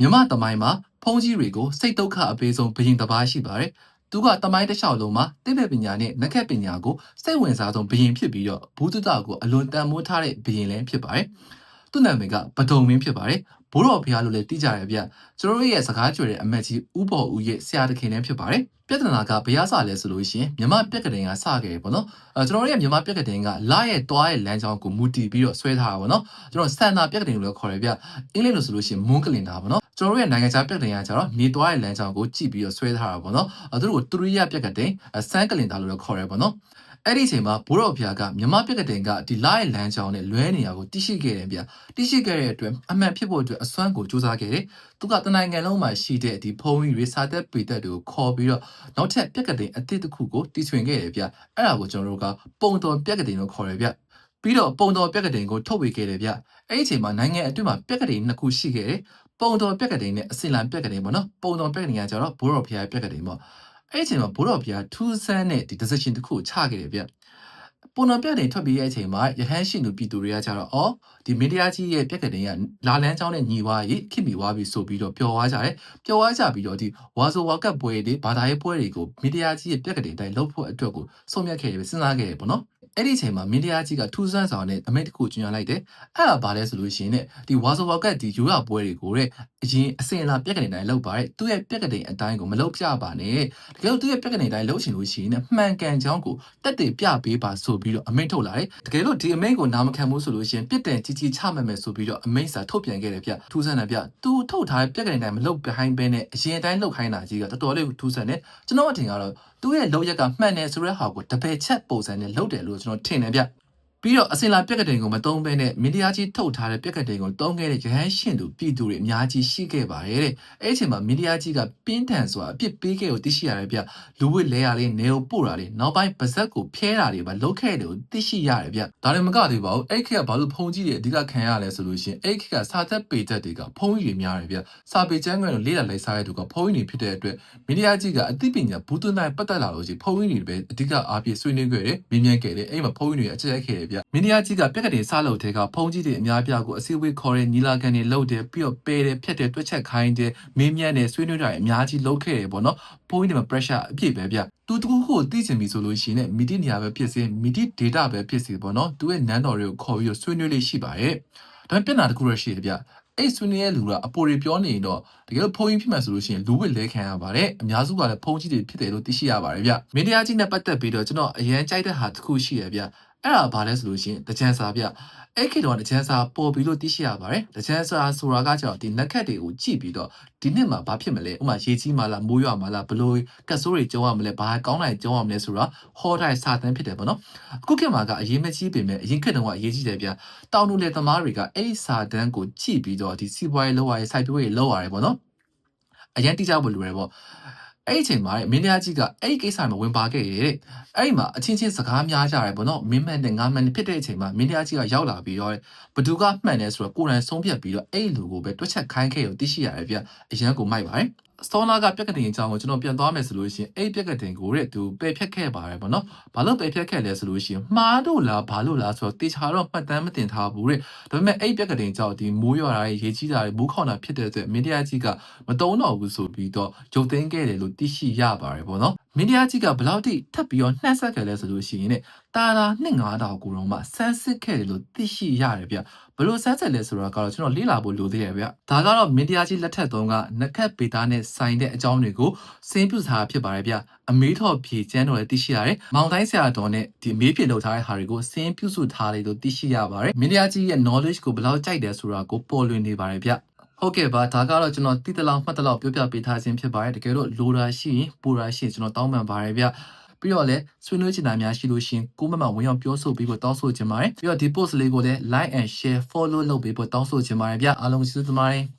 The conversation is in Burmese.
မြမတမိုင်းမှာဖုံးကြီးတွေကိုစိတ်ဒုက္ခအပေးဆုံးဘရင်တစ်ပါးရှိပါတယ်။သူကတမိုင်းတစ်လျှောက်လုံးမှာတိပ္ပပညာနဲ့နက္ခတ်ပညာကိုစိတ်ဝင်စားဆုံးဘရင်ဖြစ်ပြီးတော့ဘုဒ္ဓတာကိုအလွန်တန်ဖိုးထားတဲ့ဘရင်လည်းဖြစ်ပါတယ်။သူ့နာမည်ကပဒုံမင်းဖြစ်ပါတယ်။ဘိုးတော်ဖျားလို့လည်းသိကြရဗျ။ကျွန်တော်တို့ရဲ့စကားကြွယ်တဲ့အမတ်ကြီးဥပေါ်ဦးရဲ့ဆရာတခင်လည်းဖြစ်ပါတယ်။ပြဿနာကဘရားစာလဲဆိုလို့ရှိရင်မြမပြက်ကတင်ကစခဲ့တယ်ပေါ့နော်အဲကျွန်တော်တို့ရဲ့မြမပြက်ကတင်ကလာရဲ့တွားရဲ့လမ်းကြောင်းကိုမူတည်ပြီးတော့ဆွဲထားတာပေါ့နော်ကျွန်တော်စန်နာပြက်ကတင်လို့လည်းခေါ်ရဗျအင်္ဂလိပ်လို့ဆိုလို့ရှိရင်မွန်းကလင်တာပေါ့နော် ကျွန်တော်တို့ရဲ့နိုင်ငံခြားပြက်ကတင်ကကျတော့မြေတွားရဲ့လမ်းကြောင်းကိုကြည့်ပြီးတော့ဆွဲထားတာပေါ့နော်အဲသူတို့ကိုတူရိယပြက်ကတင်ဆန်ကလင်တာလို့လည်းခေါ်ရပေါ့နော်အဲ့ဒီအချိန်မှာဘိုးတော်ဖျားကမြမပြက်ကတင်ကဒီလာရဲ့လမ်းကြောင်းနဲ့လွဲနေရကိုတိရှိခဲ့တယ်ဗျတိရှိခဲ့တဲ့အတွက်အမှန်ဖြစ်ဖို့အတွက်အစွမ်းကိုစူးစမ်းခဲ့တယ်သူကတနိုင်ငံလုံးမှာရှိတဲ့ဒီဖုံးကြီးတွေစာသက်ပေသက်တွေကိုခေါ်ပြီးတော့နောက်ထပ်ပြက်ကတင်အသစ်တစ်ခုကိုတီထွင်ခဲ့တယ်ဗျအဲ့ဒါကိုကျွန်တော်တို့ကပုံတော်ပြက်ကတင်လို့ခေါ်တယ်ဗျ ပြီးတော့ပုံတော်ပြက်ကတင်ကိုထုတ်ဝေခဲ့တယ်ဗျအဲ့ဒီအချိန်မှာနိုင်ငံအတွင်းမှာပြက်ကတင်နှစ်ခုရှိခဲ့တယ်ပုံတော်ပြက်ကတင်နဲ့အစင်လံပြက်ကတင်ပေါ့နော်ပုံတော်ပြက်ကတင်ကကျတော့ဘိုးတော်ဖျားပြက်ကတင်ပေါ့အဲ့ဒီအချိန်မှာဘိုးတော်ဖျားထူးဆန်းတဲ့ဒီ decision တစ်ခုကိုချခဲ့တယ်ဗျပုံတော်ပြက်တင်ထွက်ပြီးတဲ့အချိန်မှာရဟန်းရှင်လူပြည်သူတွေကကြတော့အော်ဒီမင်းတရားကြီးရဲ့ပြက်ကတင်ကလာလန်းချောင်းနဲ့ညီဝါရေးခင်မိဝါပြီးဆိုပြီးတော့ပျော်သွားကြတယ်ပျော်သွားကြပြီးတော့ဒီဝါဆိုဝါကပ်ပွဲတွေဘာသာရေးပွဲတွေကိုမင်းတရားကြီးရဲ့ပြက်ကတင်တိုင်းလှုပ်ဖို့အတွက်ကိုဆုံးဖြတ်ခဲ့တယ်စဉ်းစားခဲ့တယ်ပေါ့နော် အဲ့ဒီအချိန်မှာမင်းတရားကြီးကထူးဆန်းဆောင်တဲ့အမိန့်တစ်ခုကျွညာလိုက်တယ်အဲ့ဒါဘာလဲဆိုလို့ရှိရင်ねဒီဝါဆိုဝါကပ်ဒီယူရပွဲတွေကိုတဲ့အရင်အစင်လာပြက်ကနေတိုင်းလောက်ပါတယ်သူ့ရဲ့ပြက်ကနေအတိုင်းကိုမလောက်ပြပါနဲ့တကယ်လို့သူ့ရဲ့ပြက်ကနေတိုင်းလောက်ချင်လို့ရှိရင်ねမှန်ကန်ကြောင်းကိုတက်တည်ပြပေးပါဆိုပြီးတော့အမိန့်ထုတ်လာတယ်တကယ်လို့ဒီအမိန့်ကိုနားမခံဘူးဆိုလို့ရှိရင်ပြစ်တင်ကြီးကြီးချမှတ်မယ်ဆိုပြီးတော့အမိန့်စာထုတ်ပြန်ခဲ့တယ်ဗျထူးဆန်းတယ်ဗျသူထုတ်ထားတဲ့ပြက်ကနေတိုင်းမလောက်ပြဟိုင်းပဲနဲ့အရင်တိုင်းလောက်ခိုင်းတာကြီးကတော်တော်လေးထူးဆန်းတယ်ကျွန်တော်အထင်ကတော့သူ့ရဲ့လောက်ရက်ကမှန်တယ်ဆိုတဲ့ဟာကိုတပယ်ချက်ပုံစံနဲ့လုပ်တယ်လို့ကျွန်တော်ထင်တယ်ဗျ ပြီးတော့အစင်လာပြက်ကတိန်ကိုမတုံးဘဲနဲ့မင်းတရားကြီးထုတ်ထားတဲ့ပြက်ကတိန်ကိုတုံးခဲ့တဲ့ရဟန်းရှင်သူပြည်သူတွေအများကြီးရှိခဲ့ပါတယ်တဲ့အဲ့ဒီအချိန်မှာမင်းတရားကြီးကပြင်းထန်စွာအပြစ်ပေးခဲ့ကိုသိရှိရတယ်ဗျလူဝိလဲရလေးနေကိုပို့တာလေးနောက်ပိုင်းပါဇက်ကိုဖျဲတာတွေပါလုတ်ခဲ့တယ်ကိုသိရှိရတယ်ဗျဒါလည်းမကသေးပါဘူးအဲ့ခက်ကဘာလို့ဖုံးကြီးတွေအဓိကခံရလဲဆိုလို့ရှိရင်အဲ့ခက်ကစာသက်ပေသက်တွေကဖုံးကြီးတွေများတယ်ဗျစာပေကျမ်းကွယ်ကိုလေးလာလိုက်စားရတဲ့သူကဖုံးကြီးတွေဖြစ်တဲ့အတွက်မင်းတရားကြီးကအသိပညာဘူးသွင်းနိုင်ပတ်သက်လာလို့ရှိရင်ဖုံးကြီးတွေပဲအဓိကအားဖြင့်ဆွေးနွေးခဲ့တယ်မြင်မြန်ခဲ့တယ်အဲ့မှာဖုံးကြီးတွေအချက်ရိုက်ခဲ့တယ်ဗျမင်းတရားကြီးကပြက်ကတင်စားလို့တဲ့ကဖုံးကြီးတွေအများပြားကိုအစည်းအဝေးခေါ်တဲ့နီလာကန်တွေလုပ်တယ်ပြီးတော့ပဲတယ်ဖြတ်တယ်တွက်ချက်ခိုင်းတယ်မင်းမြန်တယ်ဆွေးနွေးတာအများကြီးလုပ်ခဲ့တယ်ပေါ့နော်ဖုံးကြီးတွေမှာ pressure အပြည့်ပဲဗျသူတခုခုကိုသိချင်ပြီဆိုလို့ရှိရင်မီဒီနေရာပဲဖြစ်စေမီဒီ data ပဲဖြစ်စေပေါ့နော်သူရဲ့နန်းတော်တွေကိုခေါ်ပြီးတော့ဆွေးနွေးလေးရှိပါတယ်ဒါပေမဲ့ပြဿနာတစ်ခုရရှိတယ်ဗျအဲ့ဆွေးနွေးရဲ့လူကအပေါ်တွေပြောနေရင်တော့တကယ်လို့ဖုန်းကြီးဖြစ်မှဆိုလို့ရှိရင်လူဝစ်လဲခံရပါတယ်အများစုကလည်းဖုန်းကြီးတွေဖြစ်တယ်လို့သိရှိရပါတယ်ဗျမင်းတရားကြီးနဲ့ပတ်သက်ပြီးတော့ကျွန်တော်အရန်ကြိုက်တဲ့ဟာတစ်ခုရှိရဗျ အဲ့ဒါဘာလဲဆိုလို့ရှိရင်တကြံစာဗျအဲ့ခေတ်တော့တကြံစာပေါ်ပြီးလို့သိရှိရပါတယ်တကြံစာဆိုတာကကြောင့်ဒီနက်ခတ်တွေကိုကြည့်ပြီးတော့ဒီနှစ်မှာဘာဖြစ်မလဲဥမာရေကြီးမှလားမိုးရွာမှလားဘလို့ကတ်ဆိုးတွေကျုံရမလဲဘာကောင်းတိုင်းကျုံရမလဲဆိုတာဟောတိုင်းစာတန်းဖြစ်တယ်ပေါ့နော်အခုခေတ်မှာကအရေးမကြီးပေမဲ့အရင်ခေတ်တုန်းကအရေးကြီးတယ်ဗျတောင်တူလေသမားတွေကအဲ့ဒီစာတန်းကိုကြည့်ပြီးတော့ဒီစီးပွားရေးလောက်ရရေးစိုက်ပျိုးရေးလောက်ရတယ်ပေါ့နော်အရင်တိကျဖို့လိုတယ်ပေါ့ အဲ့ဒီအချိန်မှာမင်းသားကြီးကအဲ့ဒီကိစ္စမှာဝင်ပါခဲ့တယ်တဲ့အဲ့ဒီမှာအချင်းချင်းစကားများကြတယ်ပေါ့နော်မင်းမန်နဲ့ငါမန်ဖြစ်တဲ့အချိန်မှာမင်းသားကြီးကရောက်လာပြီးတော့ဘသူကမှန်တယ်ဆိုတော့ကိုယ်တိုင်ဆုံးဖြတ်ပြီးတော့အဲ့ဒီလူကိုပဲတွက်ချက်ခိုင်းခဲ့ရုံသိရှိရတယ်ဗျအရန်ကိုမိုက်ပါတယ် စတောနာကပြက်ကတင်အကြောင်းကိုကျွန်တော်ပြန်သွားမယ်ဆိုလို့ရှိရင်အဲ့ပြက်ကတင်ကိုတဲ့သူပယ်ဖြတ်ခဲ့ပါတယ်ပေါ့နော်။ဘာလို့ပယ်ဖြတ်ခဲ့လဲဆိုလို့ရှိရင်မှားလို့လားဘာလို့လားဆိုတော့တေချာတော့မှတ်တမ်းမတင်ထားဘူးတဲ့။ဒါပေမဲ့အဲ့ပြက်ကတင်ကြောင့်ဒီမိုးရွာတာရေကြီးတာမိုးခေါင်တာဖြစ်တဲ့အတွက်မင်းတရားကြီးကမတုံးတော့ဘူးဆိုပြီးတော့ဂျုံသိမ်းခဲ့တယ်လို့သိရှိရပါတယ်ပေါ့နော်။မင်းတရားကြီးကဘလောက်ထိထပ်ပြီးတော့နှက်ဆက်ခဲ့လဲဆိုလို့ရှိရင်တဲ့တာတာနှစ်ငါးတောင်ကိုတော့မှဆန်းစစ်ခဲ့တယ်လို့သိရှိရတယ်ဗျ ဘလို့ဆန်းစစ်လဲဆိုတာကတော့ကျွန်တော်လေ့လာဖို့လိုသေးတယ်ဗျဒါကတော့မင်းတရားကြီးလက်ထက်သုံးကနက်ခတ်ပေတာနဲ့ဆိုင်တဲ့အကြောင်းတွေကိုစင်းပြုထားဖြစ်ပါတယ်ဗျအမေးတော်ဖြေကျန်းတော်လည်းသိရှိရတယ်မောင်တိုင်းဆရာတော်နဲ့ဒီမေးဖြေလုပ်ထားတဲ့ဟာတွေကိုစင်းပြုစုထားတယ်လို့သိရှိရပါတယ်မင်းတရားကြီးရဲ့ knowledge ကိုဘယ်လောက်ကြိုက်တယ်ဆိုတာကိုပေါ်လွင်နေပါတယ်ဗျဟုတ်ကဲ့ပါဒါကတော့ကျွန်တော်တိတလောက်မှတ်တလောက်ပြောပြပေးထားခြင်းဖြစ်ပါတယ်တကယ်လို့လိုတာရှိရင်ပူတာရှိရင်ကျွန်တော်တောင်းပန်ပါတယ်ဗျ ပြီးတော့လည်းဆွေးနွေးချင်တာများရှိလို့ရှင်ကိုမမဝင်ရောက်ပြောဆိုပြီးဖို့တောင်းဆိုချင်ပါတယ်ပြီးတော့ဒီ post လေးကိုလည်း like and share follow လုပ်ပေးဖို့တောင်းဆိုချင်ပါတယ်ဗျအားလုံးကျေးဇူးတင်ပါတယ်